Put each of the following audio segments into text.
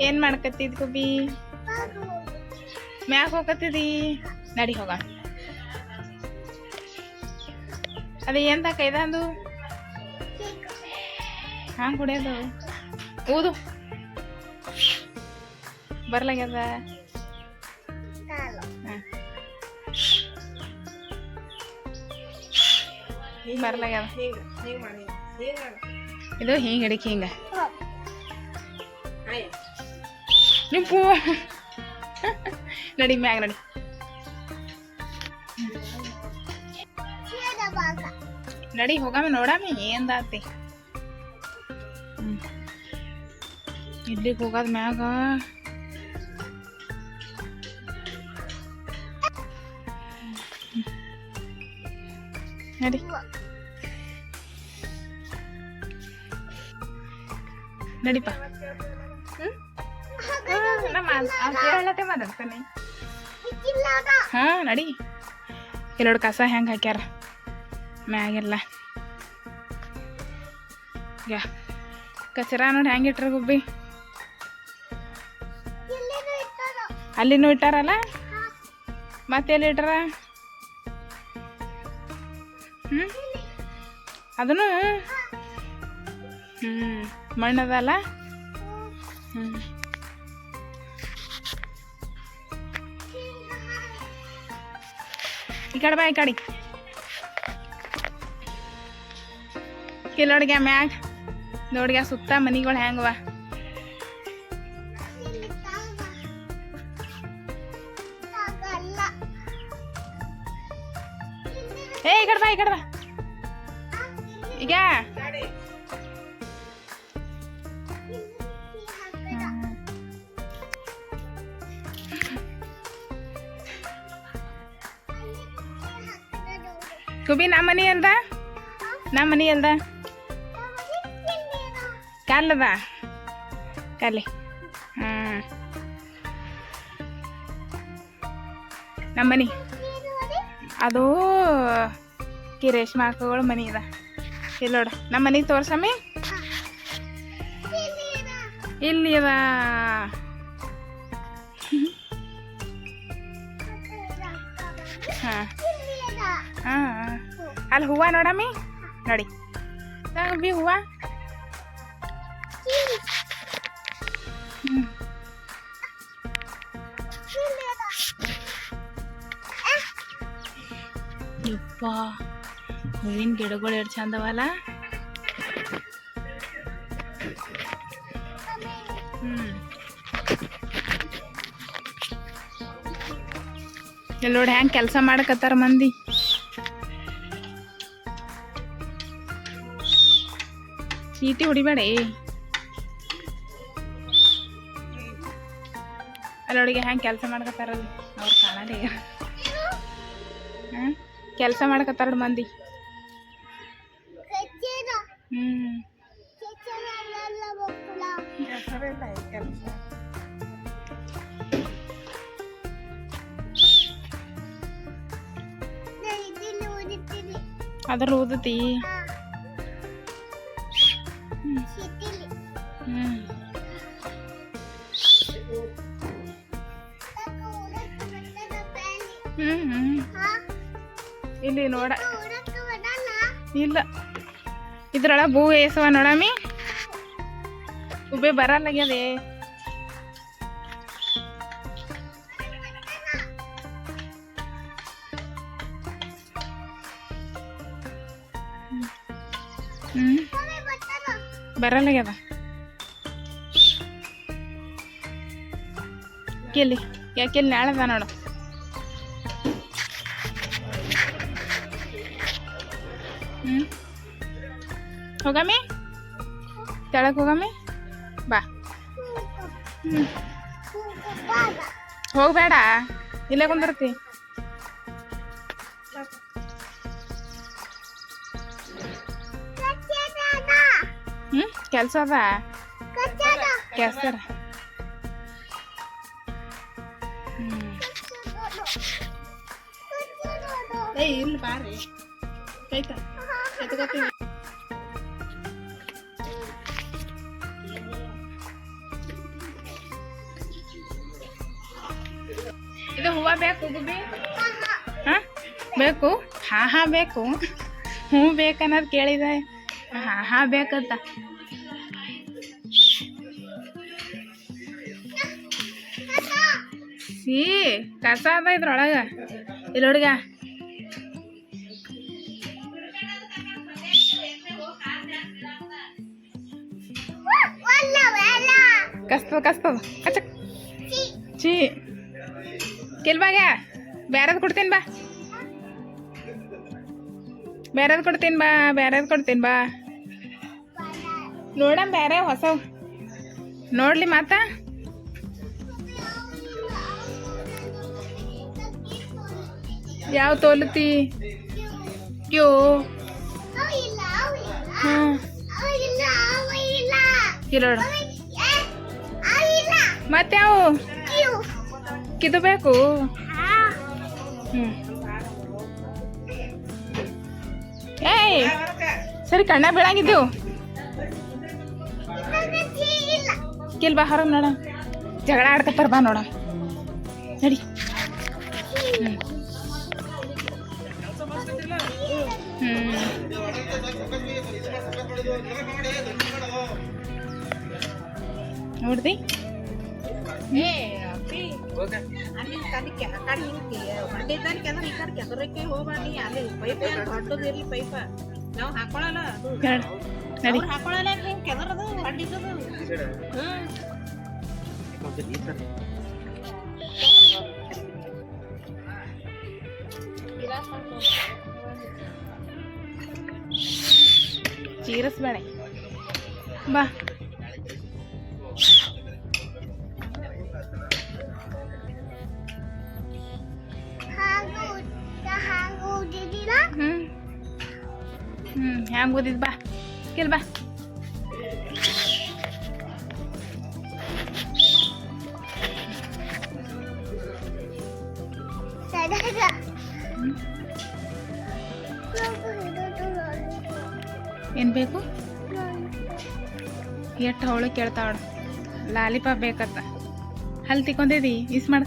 ಏನ್ ಮಾಡ್ಕತ್ತಿದ್ ಗುಬಿ ಮ್ಯಾಗ ಹೋಗತ್ತಿದಿ ನಡಿ ಹೋಗ. ಅದ ಎಂತ ಕೈದಂದು ಹಂಗ್ ಕುಡಿಯೋದು ಊದು. ಬರ್ಲಾಗ್ಯದ. ಬರ್ಲಾಗ್ಯದ. ಇದು ಹಿಂಗ್ ಹಿಡಿಕ್ ಹಿಂಗ. ನಿಮ್ಮ ಪೂ ನಡಿ ಮ್ಯಾಗ ನಡಿ. ನಡಿ ಹೋಗಾಮಿ ನೋಡಾಮಿ ಏನ್ದಾತಿ ಇಲ್ಲಿಗೆ ಹೋಗೋದ್ ಮ್ಯಾಗ. ನಡಿ. ನಡಿಪ. ಹೇಳತ್ತೆ ಮಾತಾಡ್ತಾನೆ ಹಾ ನಡಿ. ಕೆಲೋಡು ಕಸ ಹೆಂಗೆ ಹಾಕ್ಯಾರ. ಮ್ಯಾಗೆಲ್ಲ. ಯಾ ಕಚರ ನೋಡಿ ಹೆಂಗೆ ಇಟ್ರ ಗುಬ್ಬಿ? ಅಲ್ಲಿನೂ ಇಟ್ಟಾರಲ್ಲ? ಮತ್ತೆ ಎಲ್ಲಿ ಇಟ್ಟಾರ ಹ್ಞೂ ಅದನ್ನು? ಹ್ಞೂ ಮಣ್ಣದಲ್ಲ? ಹ್ಞೂ ಕಡೆ ಬಾ ಈ ಕಡೆ. ಕಿಲೋಡ್ಗೆ ಮ್ಯಾಗ. ನೋಡ್ಗೆ ಸುತ್ತ ಮನಿಗಳು ಹೆಂಗವ ಏ, ಈ ಕಡೆ ಬಾ, ಈ ಕಡೆ ಬಾ. ಈಗ? ಕುಬಿ ನಮ್ಮ ಮನಿ ಅಲ್ದ ನಮ್ಮ ಮನಿ ಅಲ್ದ ಕಲ್ಲದ ಕಾಲಿ. ಹಾ. ನಮ್ಮ ಮನಿ. ಅದು ಕಿ ರೇಷ್ಮೆ ಹಾಕೋಗಳು ಮನಿ ಅದ. ಇಲ್ಲಿ ನೋಡ ನಮ್ಮ ಮನಿ ತೋರ್ಸಮ್ಮಿ. ಇಲ್ಲಿ ಅದ. ಹಾಂ. ಹಾಂ ಅಲ್ಲಿ ಹೂವು ನೋಡಮ್ಮಿ? ನೋಡಿ. ಬಿ ಹೂವ. ಯಪ್ಪ ಹೂವಿನ ಗಿಡಗಳು ಎಷ್ಟು ಚಂದವಲ್ಲ ಇಲ್ಲಿ ನೋಡಿ ಹೆಂಗೆ ಕೆಲಸ ಮಾಡಕತ್ತಾರ ಮಂದಿ. ಚೀಟಿ ಹೊಡಿಬೇಡಿ. ಅಲ್ಲೊಳಗೆ ಹೆಂಗೆ ಕೆಲಸ ಮಾಡ್ಕತ್ತಾರಲ್ಲ ಅವ್ರು ಕಾಣಲ್ಲ ಈಗ ಹಾಂ ಕೆಲಸ ಮಾಡಕತ್ತಾರ ಮಂದಿ. ಹ್ಞೂ ಅದ್ರ ಓದತಿ ಇಲ್ಲ. ಇದ್ರೊಳಗೆ ಭೂ ಏಸವ ನೋಡಮ್ಮಿ. ಉಬ್ಬೆ ಬರಲ್ಲಾಗ್ಯದೆ. ಹ್ಞೂ ಬರಲ್ಲಾಗ್ಯದ. ಕೆಲ್ಲಿ ಯಾಕೆಲ್ಲಿ ನಾಳದ ನೋಡು. ಹೋಗಮ್ಮಿ ಕೆಳಗೆ ಹೋಗಮ್ಮಿ ಬಾ. ಹ್ಞೂ ಹೋಗಬೇಡ. ಇಲ್ಲೇ ಕುಂದಿರ್ತಿ. ಹ್ಞೂ ಕೆಲಸ ಅದ. ಕೆಲ್ಸರ. ಹ್ಞೂ ಏ ಇಲ್ಲಿ ಬಾರಿ ಕೈತ. ಎತ್ಕೋತೀನಿ. ಬೇಕು ಗುಬ್ಬಿ? ಹಾಂ? ಬೇಕು? ಹಾ ಹಾ ಬೇಕು. ಹ್ಞೂ ಬೇಕನ್ನೋದು ಕೇಳಿದೆ. ಹಾ ಹಾ ಬೇಕಂತ. ಸಿ ಕಸ ಅದ ಇದ್ರೊಳಗೆ. ಇಲ್ಲ ಹುಡುಗ. ಕಸ್ತದ ಕಸ್ತದ ಕಚಕ್ ಚೀ ಕೆಲ್ಬಾಗ ಬೇರೆದು ಕೊಡ್ತೀನಿ ಬಾ. ಬೇರೆದು ಕೊಡ್ತೀನಿ ಬಾ ಬೇರೆದು ಕೊಡ್ತೀನಿ ಬಾ. ನೋಡಮ್ ಬೇರೆ ಹೊಸವು. ನೋಡ್ಲಿ ಮಾತ. ಯಾವ ತೋಲತಿ? ಕ್ಯೂ. ಹಾಂ. ಇರೋಣ ಮತ್ತೆ ಯಾವ ಕಿದು ಬೇಕು ಹ್ಞೂ ಏಯ್, ಸರಿ ಕಣ್ಣ ಬೀಳಂಗಿದ್ದು. ಕಿಲ್ ಬಾ, ಹೊರಗೆ ನೋಡ. ಜಗಳ ಆಡ್ಕತ್ತಾರ ಬಾ ನೋಡ. ನಡಿ. ನೋಡ್ದಿ? ಏ ಅಲ್ಲಿ ಕಲಿ ಕಡೆ ಹಿಂಗೆ ಕೆದ್ರ ಈ ಕಡೆ ಕೆದರಕ್ಕೆ ನೀ ಅಲ್ಲಿ ಪೈಪ್ ಏನು ದೊಡ್ಡದು ಇರ್ಲಿ ಪೈಪ. ನಾವು ಹಾಕೊಳಲ್ಲ. ಅದು ಹಿಂಗೆ ಕೆದರದು ಹೊಂಡಿದ್ದದು. ಹ್ಮ್ ಚೀರಸ್ಬೇಡ. ಬಾ. ಹ್ಞೂ ಹ್ಯಾಂಗ ಓದಿದ್ ಬಾ. ಕೆಲ್ ಬಾ. ಏನು ಬೇಕು? ಎಷ್ಟು ಅವಳು ಕೇಳ್ತಾವಳು ಲಾಲಿಪಾಪ್ ಬೇಕತ್ತ ಹಲ್ ತಿಕ್ಕೊಂದಿದಿ ಇಸ್ ಮಾಡ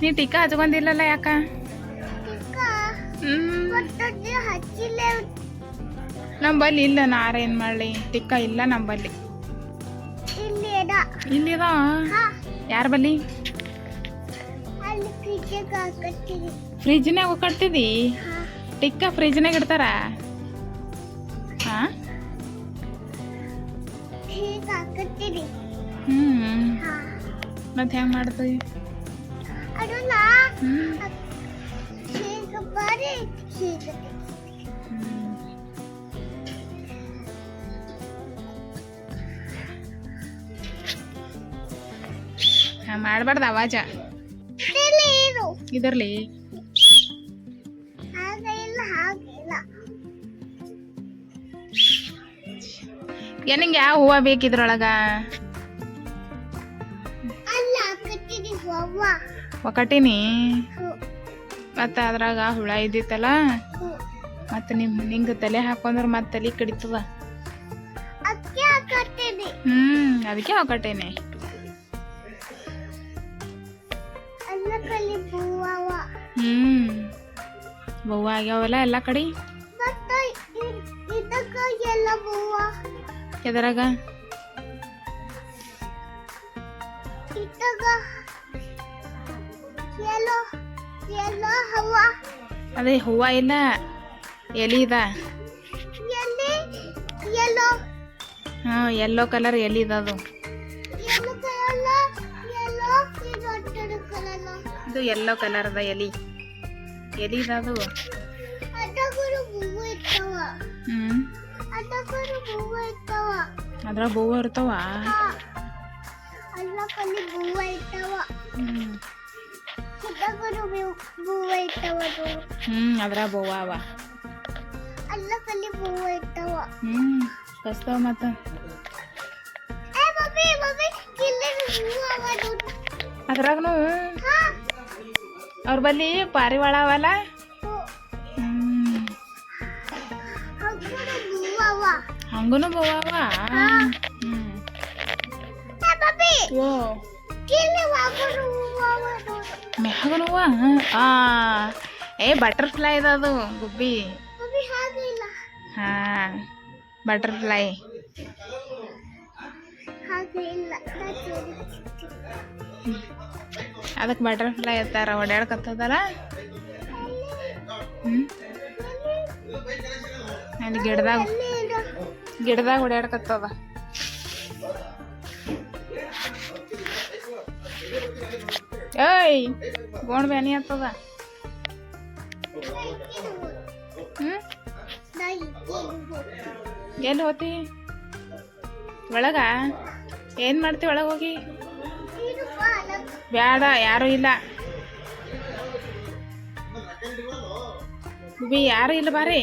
ನೀ ಟೀಕಾ ಹಚ್ಕೊಂಡಿಲ್ಲಲ್ಲ ಯಾಕ? ನಂಬಲ್ಲಿ ಇಲ್ಲ ನಾರ ಏನ್ ಮಾಡ್ಲಿ? ಟಿಕ್ಕ ಇಲ್ಲ ನಂಬಲ್ಲಿ. ಇಲ್ಲಿದ ಯಾರ ಬಲ್ಲಿ? ಫ್ರಿಜ್ನಾಗ ಕಟ್ತಿದಿ ಟಿಕ್ಕ ಫ್ರಿಜ್ನಾಗ ಇಡ್ತಾರ? ಹಾ. ಹ್ಮ್. ಮತ್ತೆ ಹೆಂಗ್ ಮಾಡ್ತೀವಿ ಮಾಡ್ಬಾರ್ದು ಅವಾಜ. ಇಲ್ಲಿ ಇರು ಇದರ್ಲಿ ಹಾಗೆ ಇಲ್ಲ ಹಾಗೆ ಇಲ್ಲ ನಿಂಗೆ ಯಾವ ಹೂವ ಬೇಕಿದ್ರೊಳಗ? ಅಲ್ಲ ಒಕಟಿನಿ ಮತ್ತು ಅದ್ರಾಗ ಹುಳ ಇದ್ದಿತ್ತಲ್ಲ? ಮತ್ತೆ ನಿಮ್ ನಿಂಗೆ ತಲೆ ಹಾಕೊಂಡ್ರೆ ಮತ್ತೆ ತಲೆ ಕಡಿತದ? ಹ್ಞೂ ಹ್ಮ್ ಅದಕ್ಕೆ ಒಕಟೇನೆ ಹ್ಮ್ ಬವ್ವ ಆಗ್ಯಾವಲ್ಲ ಎಲ್ಲ ಕಡೆ? ಎದರಾಗ? ಅದೇ ಹೂವ ಇಲ್ಲ ಎಲೆ ಇದ. ಎಲ್ಲಿ ಎಲ್ಲೋ ಹಾ ಯೆಲ್ಲೋ ಕಲರ್ ಎಲೆ ಇದ ಅದು. ಇದು ಯೆಲ್ಲೋ ಕಲರ್ ಅದ ಎಲಿ. ಎಲಿ ಇದ ಅದು. ಹ್ಞೂ ಅದ್ರಾಗ ಹೂವ ಇರ್ತಾವ? ಇರ್ತಾವ. ಹ್ಮ್ ಅದಕ್ಕೂ ಹೂವ ಇರ್ತಾವ ಅದು ಹ್ಮ್ ಅದ್ರಾಗ ಹೂವ ಅವ. ಅಲ್ಲ ಕಲಿ ಹೂವ ಇರ್ತಾವ ಹ್ಮ್ ಕಸ್ತಾವ ಮತ್ತ. ಅದ್ರಾಗನು ಅವ್ರ ಬಲ್ಲಿ ಪಾರಿವಾಳ ಅವಲ್ಲ? ಹಂಗನು ಹೂವ ಅವ. ಹ್ಮ್. ಓ. ಮ್ಯಾಗನವ ಆ ಏ ಬಟರ್ಫ್ಲೈ ಅದು ಗುಬ್ಬಿ. ಹಾ ಬಟರ್ಫ್ಲೈ ಅದಕ್ಕೆ ಬಟರ್ಫ್ಲೈ ಇರ್ತಾರ ಓಡಾಡ್ಕತ್ತದಲ್ಲ ಹ್ಮ್? ಅಲ್ಲಿ ಗಿಡದಾಗ ಗಿಡದಾಗ ಓಡಾಡ್ಕತ್ತದ ಏಯ್ ಗೋಣ ಬ್ಯಾನಿ ಆಗ್ತದ ಎಲ್ಲಿ ಹೋತಿ? ಒಳಗ? ಏನು ಮಾಡ್ತಿ ಒಳಗೆ ಹೋಗಿ? ಬ್ಯಾಡ ಯಾರು ಇಲ್ಲ. ಬಿ ಯಾರು ಇಲ್ಲ ಬಾರಿ?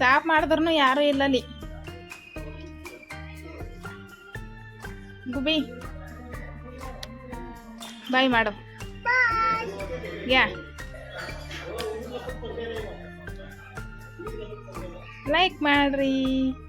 ಸಾಫ್ ಮಾಡಿದ್ರು ಯಾರು ಇಲ್ಲ ಅಲ್ಲಿ ಗುಬಿ ಬಾಯ್ ಮಾಡು. ಬಾಯ್ ಯಾ. ಲೈಕ್ ಮಾಡ್ರಿ. ಈ ಕಡೆ ಹಾ.